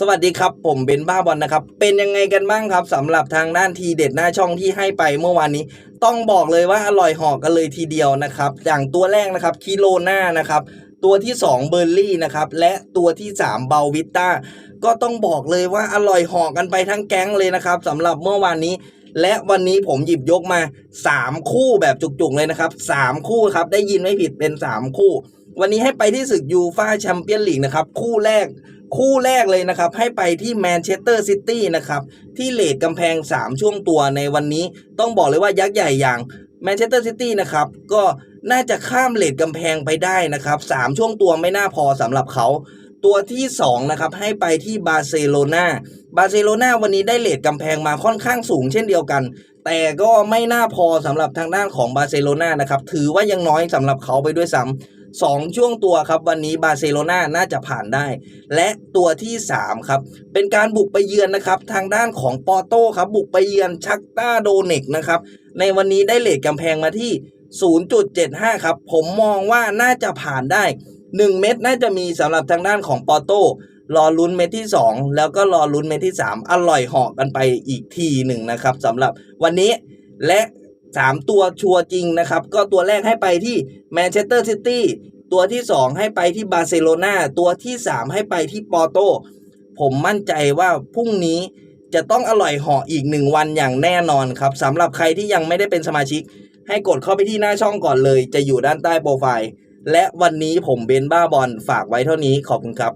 สวัสดีครับผมเบนบ้าบอลนะครับ เป็นยังไงกันบ้างครับสำหรับทางด้านทีเด็ดหน้าช่องที่ให้ไปเมื่อวานนี้ ต้องบอกเลยว่าอร่อยหอกกันเลยทีเดียวนะครับ อย่างตัวแรกนะครับคิโลนานะครับตัวที่ 2 เบอร์ลี่นะครับและตัวที่ 3 เบลวิต้าก็ต้องบอกเลยว่าอร่อยหอกกันไปทั้งแก๊งเลยนะครับสำหรับเมื่อวานนี้และวันนี้ผมหยิบยกมา 3 คู่แบบจุกๆเลยนะครับ 3 คู่ครับได้ยินไม่ผิดเป็น 3 คู่ วันนี้ให้ไปที่ศึกยูฟาแชมเปี้ยนลีกนะครับ คู่แรก คู่แรกเลยนะครับ ให้ไปที่แมนเชสเตอร์ซิตี้นะครับที่เลดกำแพง 3 ช่วงตัวในวันนี้ ต้องบอกเลยว่ายักษ์ใหญ่อย่างแมนเชสเตอร์ซิตี้นะครับก็น่าจะข้ามเลดกำแพงไปได้นะครับ 3 ช่วงตัวไม่น่าพอสำหรับเขาตัวที่2นะครับให้ไปที่บาร์เซโลนาบาร์เซโลนาวันนี้ได้เลดกำแพงมาค่อนข้างสูงเช่นเดียวกัน แต่ก็ไม่น่าพอสำหรับทางด้านของบาร์เซโลนานะครับถือว่ายังน้อยสำหรับเขาไปด้วยซ้ำ สองช่วงตัวครับ วันนี้บาร์เซโลนาน่าจะผ่านได้ และตัวที่ 3 ครับ เป็นการบุกไปเยือนนะครับ ทางด้านของปอร์โต้ครับ บุกไปเยือนชักต้าโดเนกนะครับ ในวันนี้ได้เลทกำแพงมาที่ 0.75 ครับ ผมมองว่าน่าจะผ่านได้ 1 เม็ดน่าจะมีสำหรับทางด้านของปอร์โต้รอลุ้นเม็ดที่ 2 แล้วก็รอลุ้นเม็ดที่ 3 อร่อยหอกกันไปอีกทีหนึ่งนะครับสำหรับวันนี้และ 3ตัวชัวร์จริงนะครับ ก็ตัวแรกให้ไปที่แมนเชสเตอร์ซิตี้ตัวที่2ให้ไปที่บาร์เซโลนาตัวที่3ให้ไปที่ปอร์โต ผมมั่นใจว่าพรุ่งนี้จะต้องอร่อยเหาะอีกหนึ่งวันอย่างแน่นอนครับสำหรับใครที่ยังไม่ได้เป็นสมาชิก ให้กดเข้าไปที่หน้าช่องก่อนเลย จะอยู่ด้านใต้โปรไฟล์ และวันนี้ผมเบนบ้าบอลฝากไว้เท่านี้ขอบคุณครับ